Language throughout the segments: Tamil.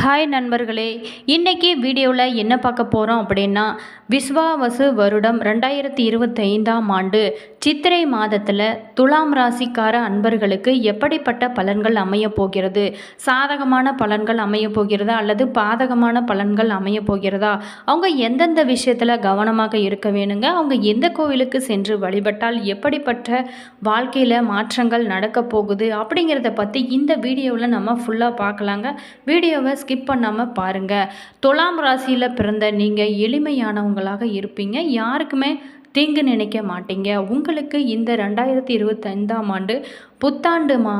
ஹாய் நண்பர்களே இன்றைக்கி வீடியோவில் என்ன பார்க்க போகிறோம் அப்படின்னா விஸ்வாவசு வருடம் ரெண்டாயிரத்தி இருபத்தைந்தாம் ஆண்டு சித்திரை மாதத்தில் துலாம் ராசிக்கார அன்பர்களுக்கு எப்படிப்பட்ட பலன்கள் அமையப் போகிறது? சாதகமான பலன்கள் அமையப் போகிறதா? அல்லது பாதகமான பலன்கள் அமையப் போகிறதா? அவங்க எந்தெந்த விஷயத்தில் கவனமாக இருக்க வேணுங்க? அவங்க எந்த கோவிலுக்கு சென்று வழிபட்டால் எப்படிப்பட்ட வாழ்க்கையில் மாற்றங்கள் நடக்கப் போகுது? அப்படிங்கிறத பற்றி இந்த வீடியோவில் நம்ம ஃபுல்லாக பார்க்கலாங்க. வீடியோவை ஸ்கிப் பண்ணாமல் பாருங்கள் துலாம் ராசியில் பிறந்த நீங்கள் எளிமையானவங்களாக இருப்பீங்க. யாருக்குமே தீங்கு நினைக்க மாட்டீங்க. உங்களுக்கு இந்த ரெண்டாயிரத்தி இருபத்தைந்தாம் ஆண்டு புத்தாண்டு மா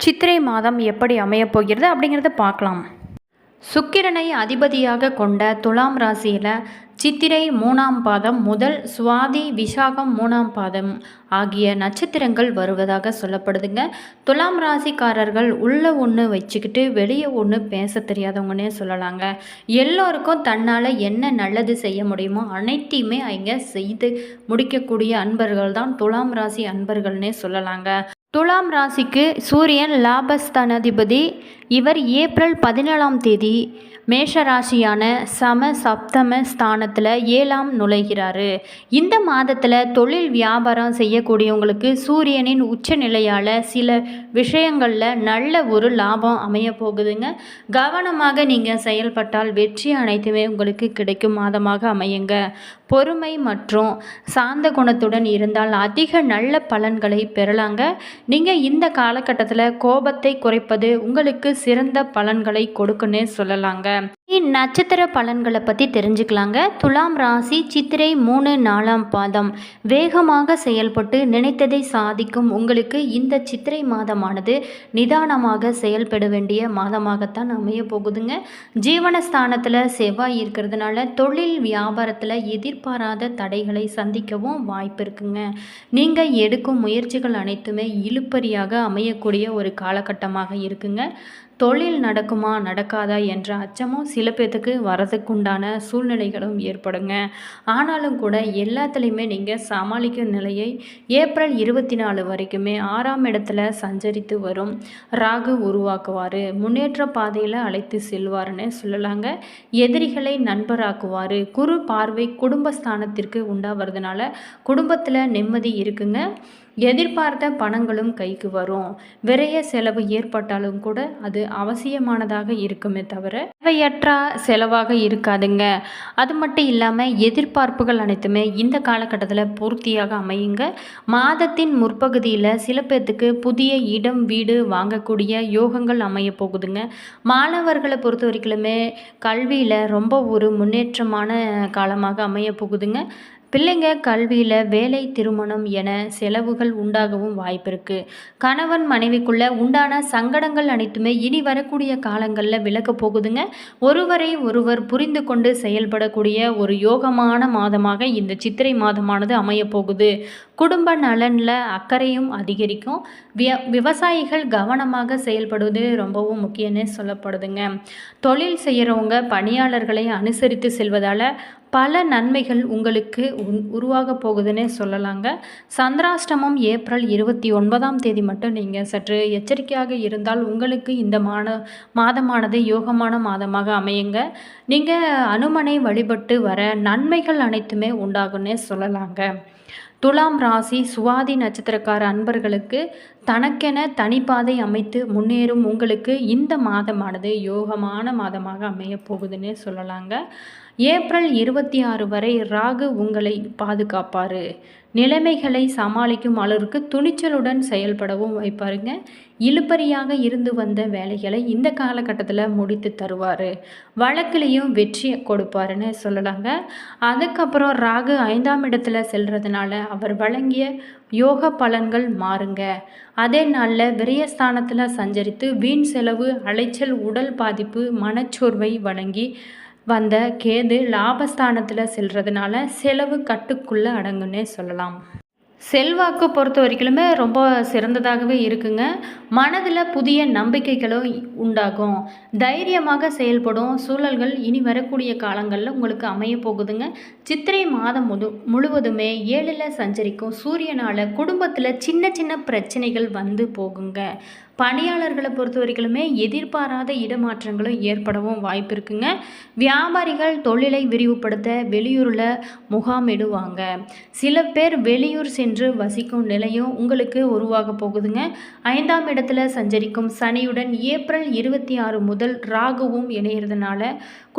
சித்திரை மாதம் எப்படி அமையப் போகிறது அப்படிங்கிறத பார்க்கலாம். சுக்கிரனை அதிபதியாக கொண்ட துலாம் ராசியில் சித்திரை மூணாம் பாதம் முதல் சுவாதி விசாகம் மூணாம் பாதம் ஆகிய நட்சத்திரங்கள் வருவதாக சொல்லப்படுதுங்க. துலாம் ராசிக்காரர்கள் உள்ள ஒன்று வச்சுக்கிட்டு வெளியே ஒன்று பேச தெரியாதவங்கன்னே சொல்லலாங்க. எல்லோருக்கும் தன்னால் என்ன நல்லது செய்ய முடியுமோ அனைத்தையுமே அவங்க செய்து முடிக்கக்கூடிய அன்பர்கள் தான் துலாம் ராசி அன்பர்கள்னே சொல்லலாங்க. துலாம் ராசிக்கு சூரியன் லாபஸ்தானாதிபதி இவர் ஏப்ரல் பதினேழாம் தேதி மேஷ ராசியான சம சப்தம ஸ்தானத்தில் ஏழாம் நுழைகிறாரு. இந்த மாதத்தில் தொழில் வியாபாரம் செய்யக்கூடியவங்களுக்கு சூரியனின் உச்சநிலையால் சில விஷயங்களில் நல்ல ஒரு லாபம் அமைய போகுதுங்க. கவனமாக நீங்கள் செயல்பட்டால் வெற்றி அனைத்துமே உங்களுக்கு கிடைக்கும் மாதமாக அமையுங்க. பொறுமை மற்றும் சாந்த குணத்துடன் இருந்தால் அதிக நல்ல பலன்களை பெறலாங்க. நீங்கள் இந்த காலகட்டத்தில் கோபத்தை குறைப்பது உங்களுக்கு சிறந்த பலன்களை கொடுக்குன்னே சொல்லலாங்க. நட்சத்திர பலன்களை பற்றி தெரிஞ்சுக்கலாங்க. துலாம் ராசி சித்திரை மூணு நாலாம் பாதம். வேகமாக செயல்பட்டு நினைத்ததை சாதிக்கும் உங்களுக்கு இந்த சித்திரை மாதமானது நிதானமாக செயல்பட வேண்டிய மாதமாகத்தான் அமைய போகுதுங்க. ஜீவனஸ்தானத்தில் செவ்வாய் இருக்கிறதுனால தொழில் வியாபாரத்தில் எதிர்பாராத தடைகளை சந்திக்கவும் வாய்ப்பு இருக்குங்க. நீங்கள் எடுக்கும் முயற்சிகள் அனைத்துமே இழுப்பறியாக அமையக்கூடிய ஒரு காலகட்டமாக இருக்குங்க. தொழில் நடக்குமா நடக்காதா என்ற அச்சமும் சில பேர்த்துக்கு வரதுக்குண்டான சூழ்நிலைகளும் ஏற்படுங்க. ஆனாலும் கூட எல்லாத்துலேயுமே நீங்கள் சமாளிக்கும் நிலையை ஏப்ரல் இருபத்தி நாலு வரைக்குமே ஆறாம் இடத்துல சஞ்சரித்து வரும் ராகு உருவாக்குவார். முன்னேற்ற பாதையில் அழைத்து செல்வார்னு சொல்லலாங்க. எதிரிகளை நண்பராக்குவார். குரு பார்வை குடும்பஸ்தானத்திற்கு உண்டாகிறதுனால குடும்பத்தில் நிம்மதி இருக்குங்க. எதிர்பார்த்த பணங்களும் கைக்கு வரும். விரைய செலவு ஏற்பட்டாலும் கூட அது அவசியமானதாக இருக்குமே தவிர தேவையற்ற செலவாக இருக்காதுங்க. அது மட்டும் இல்லாமல் எதிர்பார்ப்புகள் அனைத்துமே இந்த காலகட்டத்தில் பூர்த்தியாக அமையுங்க. மாதத்தின் முற்பகுதியில் சில பேர்த்துக்கு புதிய இடம் வீடு வாங்கக்கூடிய யோகங்கள் அமைய போகுதுங்க. மாணவர்களை பொறுத்த வரைக்குமே கல்வியில் ரொம்ப ஒரு முன்னேற்றமான காலமாக அமைய போகுதுங்க. பிள்ளைங்க கல்வியில் வேலை திருமணம் என செலவுகள் உண்டாகவும் வாய்ப்பு இருக்குது கணவன் மனைவிக்குள்ள உண்டான சங்கடங்கள் அனைத்துமே இனி வரக்கூடிய காலங்களில் விலக போகுதுங்க. ஒருவரை ஒருவர் புரிந்து கொண்டு செயல்படக்கூடிய ஒரு யோகமான மாதமாக இந்த சித்திரை மாதமானது அமையப்போகுது குடும்ப நலனில் அக்கறையும் அதிகரிக்கும். விய விவசாயிகள் கவனமாக செயல்படுவது ரொம்பவும் முக்கியம்னு சொல்லப்படுதுங்க. தொழில் செய்கிறவங்க பணியாளர்களை அனுசரித்து செல்வதால் பல நன்மைகள் உங்களுக்கு உருவாக போகுதுன்னே சொல்லலாங்க. சந்திராஷ்டமம் ஏப்ரல் இருபத்தி ஒன்பதாம் தேதி மட்டும் நீங்கள் சற்று எச்சரிக்கையாக இருந்தால் உங்களுக்கு இந்த மான மாதமானது யோகமான மாதமாக அமையுங்க. நீங்கள் அனுமனை வழிபட்டு வர நன்மைகள் அனைத்துமே உண்டாகுன்னே சொல்லலாங்க. துலாம் ராசி சுவாதி நட்சத்திரக்கார அன்பர்களுக்கு தனக்கென தனிப்பாதை அமைத்து முன்னேறும் உங்களுக்கு இந்த மாதமானது யோகமான மாதமாக அமையப் போகுதுன்னு சொல்லலாங்க. ஏப்ரல் இருபத்தி ஆறு வரை ராகு உங்களை பாதுகாப்பார். நிலைமைகளை சமாளிக்கும் அளவுக்கு துணிச்சலுடன் செயல்படவும் வைப்பாருங்க. இழுப்பறியாக இருந்து வந்த வேலைகளை இந்த காலகட்டத்தில் முடித்து தருவார். வழக்கிலையும் வெற்றி கொடுப்பாருன்னு சொல்லலாங்க. அதுக்கப்புறம் ராகு ஐந்தாம் இடத்துல செல்றதுனால அவர் வழங்கிய யோக பலன்கள் மாறுங்க. அதே நாளில் விரயஸ்தானத்தில் சஞ்சரித்து வீண் செலவு அலைச்சல் உடல் பாதிப்பு மனச்சோர்வை வழங்கி வந்த கேது லாபஸ்தானத்தில் செல்றதுனால செலவு கட்டுக்குள்ளே அடங்குன்னே சொல்லலாம். செல்வாக்கு பொறுத்த வரைக்குமே ரொம்ப சிறந்ததாகவே இருக்குங்க. மனதில் புதிய நம்பிக்கைகளும் உண்டாகும். தைரியமாக செயல்படும் சூழல்கள் இனி வரக்கூடிய காலங்களில் உங்களுக்கு அமைய போகுதுங்க. சித்திரை மாதம் முழு முழுவதுமே ஏழில் சஞ்சரிக்கும் சூரியனால் குடும்பத்தில் சின்ன சின்ன பிரச்சனைகள் வந்து போகுங்க. பணியாளர்களை பொறுத்த வரைக்குமே எதிர்பாராத இடமாற்றங்களும் ஏற்படவும் வாய்ப்பு இருக்குங்க வியாபாரிகள் தொழிலை விரிவுபடுத்த வெளியூரில் முகாமிடுவாங்க சில பேர் வெளியூர் சென்று வசிக்கும் நிலையும் உங்களுக்கு உருவாக போகுதுங்க. ஐந்தாம் இடத்துல சஞ்சரிக்கும் சனியுடன் ஏப்ரல் இருபத்தி ஆறு முதல் ராகுவும் இணையிறதுனால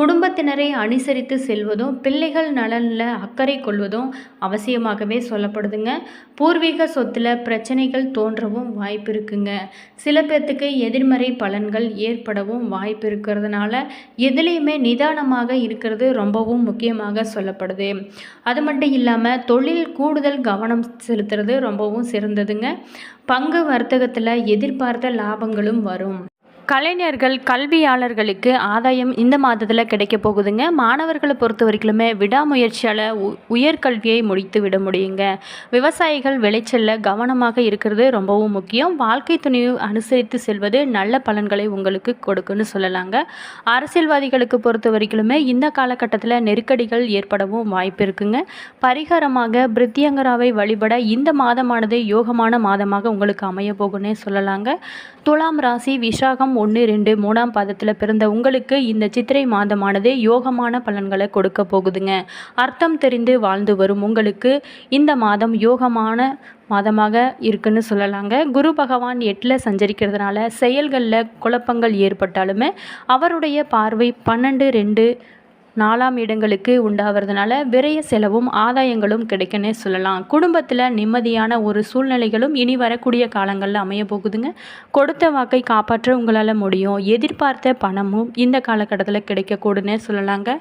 குடும்பத்தினரை அனுசரித்து செல்வதும் பிள்ளைகள் நலனில் அக்கறை கொள்வதும் அவசியமாகவே சொல்லப்படுதுங்க. பூர்வீக சொத்தில் பிரச்சனைகள் தோன்றவும் வாய்ப்பு இருக்குங்க சில சில பேர்த்துக்கு எதிர்மறை பலன்கள் ஏற்படவும் வாய்ப்பு இருக்கிறதுனால எதுலேயுமே நிதானமாக இருக்கிறது ரொம்பவும் முக்கியமாக சொல்லப்படுது. அது மட்டும் இல்லாமல் தொழில் கூடுதல் கவனம் செலுத்துறது ரொம்பவும் சிறந்ததுங்க. பங்கு வர்த்தகத்தில் எதிர்பார்த்த லாபங்களும் வரும். கலைஞர்கள் கல்வியாளர்களுக்கு ஆதாயம் இந்த மாதத்தில் கிடைக்க போகுதுங்க. மாணவர்களை பொறுத்த வரைக்குமே விடாமுயற்சியால் உ உயர்கல்வியை முடித்து விட முடியுங்க. விவசாயிகள் விளைச்சலில் கவனமாக இருக்கிறது ரொம்பவும் முக்கியம். வாழ்க்கை துணிவு அனுசரித்து செல்வது நல்ல பலன்களை உங்களுக்கு கொடுக்குன்னு சொல்லலாங்க. அரசியல்வாதிகளுக்கு பொறுத்த வரைக்குமே இந்த காலகட்டத்தில் நெருக்கடிகள் ஏற்படவும் வாய்ப்பு இருக்குங்க. பரிகாரமாக பிரித்தியங்கராவை வழிபட இந்த மாதமானது யோகமான மாதமாக உங்களுக்கு அமைய போகுன்னே சொல்லலாங்க. துலாம் ராசி விசாகம் ஒன்று ரெண்டு மூணாம் பாதத்தில் பிறந்த உங்களுக்கு இந்த சித்திரை மாதமானது யோகமான பலன்களை கொடுக்க போகுதுங்க. அர்த்தம் தெரிந்து வாழ்ந்து வரும் உங்களுக்கு இந்த மாதம் யோகமான மாதமாக இருக்குன்னு சொல்லலாங்க. குரு பகவான் எட்டில் சஞ்சரிக்கிறதுனால செயல்களில் குழப்பங்கள் ஏற்பட்டாலுமே அவருடைய பார்வை பன்னெண்டு ரெண்டு நாலாம் இடங்களுக்கு உண்டாகிறதுனால விரைய செலவும் ஆதாயங்களும் கிடைக்குன்னே சொல்லலாம். குடும்பத்தில் நிம்மதியான ஒரு சூழ்நிலைகளும் இனி வரக்கூடிய காலங்களில் அமைய போகுதுங்க. கொடுத்த வாக்கை காப்பாற்ற உங்களால் முடியும். எதிர்பார்த்த பணமும் இந்த காலகட்டத்தில் கிடைக்கக்கூடுன்னே சொல்லலாங்க.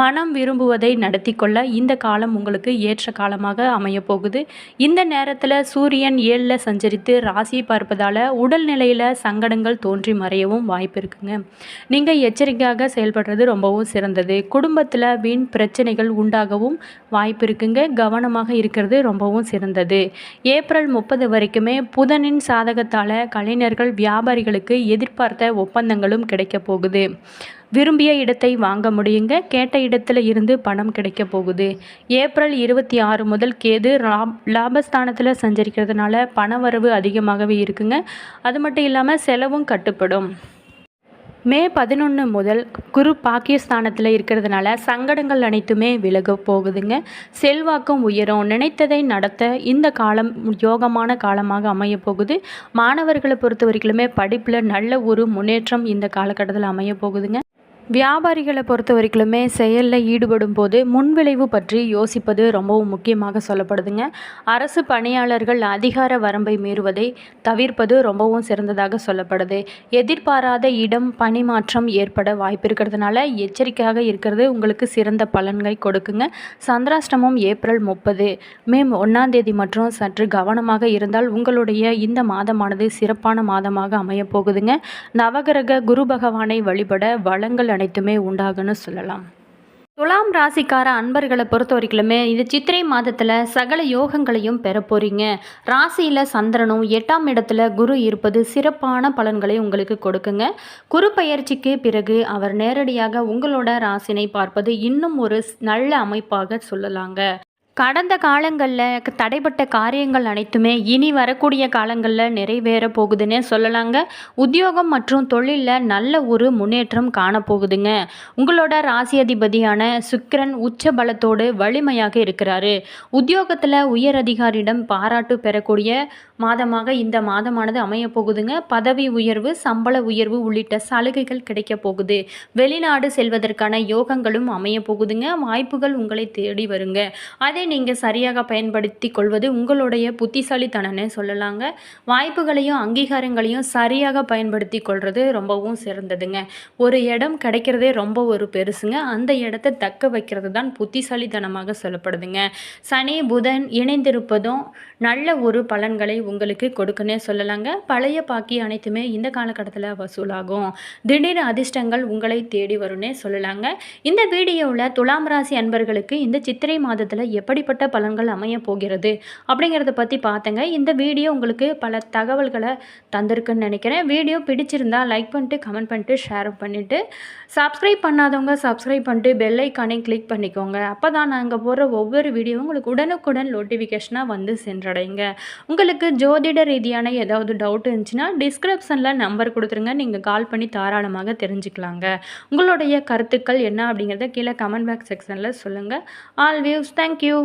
மனம் விரும்புவதை நடத்தி கொள்ள இந்த காலம் உங்களுக்கு ஏற்ற காலமாக அமைய போகுது. இந்த நேரத்தில் சூரியன் ஏழில் சஞ்சரித்து ராசியை பார்ப்பதால் உடல்நிலையில் சங்கடங்கள் தோன்றி மறையவும் வாய்ப்பு இருக்குங்க. நீங்கள் எச்சரிக்கையாக செயல்படுறது ரொம்பவும் சிறந்தது. குடும்பத்தில் வீண் பிரச்சனைகள் உண்டாகவும் வாய்ப்பு இருக்குங்க. கவனமாக இருக்கிறது ரொம்பவும் சிறந்தது. ஏப்ரல் முப்பது வரைக்குமே புதனின் சாதகத்தால் கலைஞர்கள் வியாபாரிகளுக்கு எதிர்பார்த்த ஒப்பந்தங்களும் கிடைக்க போகுது. விரும்பிய இடத்தை வாங்க முடியுங்க. கேட்ட இடத்துல இருந்து பணம் கிடைக்க போகுது. ஏப்ரல் இருபத்தி ஆறு முதல் கேது லாப் லாபஸ்தானத்தில் சஞ்சரிக்கிறதுனால பணவரவு அதிகமாகவே இருக்குங்க. அது மட்டும் இல்லாமல் செலவும் கட்டுப்படும். மே பதினொன்று முதல் குரு பாக்கியஸ்தானத்தில் இருக்கிறதுனால சங்கடங்கள் அனைத்துமே விலக போகுதுங்க. செல்வாக்கும் உயரும். நினைத்ததை நடத்த இந்த காலம் யோகமான காலமாக அமைய போகுது. மாணவர்களை பொறுத்த வரைக்குமே படிப்பில் நல்ல ஒரு முன்னேற்றம் இந்த காலகட்டத்தில் அமைய போகுதுங்க. வியாபாரிகளை பொறுத்த வரைக்குமே செயலில் ஈடுபடும் போது முன்விளைவு பற்றி யோசிப்பது ரொம்பவும் முக்கியமாக சொல்லப்படுதுங்க. அரசு பணியாளர்கள் அதிகார வரம்பை மீறுவதை தவிர்ப்பது ரொம்பவும் சிறந்ததாக சொல்லப்படுது. எதிர்பாராத இடம் பணிமாற்றம் ஏற்பட வாய்ப்பு இருக்கிறதுனால எச்சரிக்கையாக இருக்கிறது. உங்களுக்கு சிறந்த பலன்களை கொடுக்குங்க. சந்திராஷ்டமம் ஏப்ரல் முப்பது மே ஒன்றாம் தேதி மற்றும் சற்று கவனமாக இருந்தால் உங்களுடைய இந்த மாதமானது சிறப்பான மாதமாக அமையப் போகுதுங்க. நவகிரக குரு பகவானை வழிபட வளங்கள் அனைத்துமே உண்டாகுன்னு சொல்லலாம். துலாம் ராசிக்கார அன்பர்களை பொறுத்த வரைக்குமே இது சித்திரை மாதத்தில் சகல யோகங்களையும் பெற போகிறீங்க ராசியில் சந்திரனும் எட்டாம் இடத்துல குரு இருப்பது சிறப்பான பலன்களை உங்களுக்கு கொடுக்குங்க. குரு பயிற்சிக்கு பிறகு அவர் நேரடியாக உங்களோட ராசினை பார்ப்பது இன்னும் ஒரு நல்ல அமைப்பாக சொல்லலாங்க. கடந்த காலங்களில் தடைப்பட்ட காரியங்கள் அனைத்துமே இனி வரக்கூடிய காலங்களில் நிறைவேற போகுதுன்னே சொல்லலாங்க. உத்தியோகம் மற்றும் தொழிலில் நல்ல ஒரு முன்னேற்றம் காணப்போகுதுங்க. உங்களோட ராசி அதிபதியான சுக்கிரன் உச்ச பலத்தோடு வலிமையாக இருக்கிறாரு. உத்தியோகத்தில் உயர் அதிகாரியிடம் பாராட்டு பெறக்கூடிய மாதமாக இந்த மாதமானது அமைய போகுதுங்க. பதவி உயர்வு சம்பள உயர்வு உள்ளிட்ட சலுகைகள் கிடைக்க போகுது. வெளிநாடு செல்வதற்கான யோகங்களும் அமைய போகுதுங்க. வாய்ப்புகள் உங்களை தேடி வருங்க. அதே நீங்கள் சரியாக பயன்படுத்தி கொள்வது உங்களுடைய புத்திசாலித்தனன்னு சொல்லலாங்க. வாய்ப்புகளையும் அங்கீகாரங்களையும் சரியாக பயன்படுத்தி கொள்வது ரொம்பவும் சிறந்ததுங்க. ஒரு இடம் கிடைக்கிறதே ரொம்ப ஒரு பெருசுங்க. அந்த இடத்த தக்க வைக்கிறது தான் புத்திசாலித்தனமாக சொல்லப்படுதுங்க. சனி புதன் இணைந்திருப்பதும் நல்ல ஒரு பலன்களை உங்களுக்கு கொடுக்குன்னே சொல்லலாங்க. பழைய பாக்கி அனைத்துமே இந்த காலகட்டத்தில் வசூலாகும். திடீர் அதிர்ஷ்டங்கள் உங்களை தேடி வரும்னே சொல்லலாங்க. இந்த வீடியோவில் துலாம் ராசி அன்பர்களுக்கு இந்த சித்திரை மாதத்தில் எப்படி எப்படிப்பட்ட பலன்கள் அமைய போகிறது. அப்படிங்கிறத பற்றி பார்த்தேங்க இந்த வீடியோ உங்களுக்கு பல தகவல்களை தந்திருக்குன்னு நினைக்கிறேன். வீடியோ பிடிச்சிருந்தா லைக் பண்ணிட்டு கமெண்ட் பண்ணிட்டு ஷேர் பண்ணிவிட்டு சப்ஸ்கிரைப் பண்ணாதவங்க சப்ஸ்கிரைப் பண்ணிட்டு பெல் ஐக்கானை கிளிக் பண்ணிக்கோங்க. அப்போ தான் நாங்கள் போடுற ஒவ்வொரு வீடியோவும் உங்களுக்கு உடனுக்குடன் நோட்டிஃபிகேஷனாக வந்து சென்றடைங்க. உங்களுக்கு ஜோதிட ரீதியான ஏதாவது டவுட் இருந்துச்சுன்னா டிஸ்கிரிப்ஷனில் நம்பர் கொடுத்துருங்க. நீங்கள் கால் பண்ணி தாராளமாக தெரிஞ்சுக்கலாங்க. உங்களுடைய கருத்துக்கள் என்ன அப்படிங்கிறத கீழே கமெண்ட் பாக்ஸ் செக்ஷனில் சொல்லுங்கள் ஆல் வியூஸ் தேங்க்யூ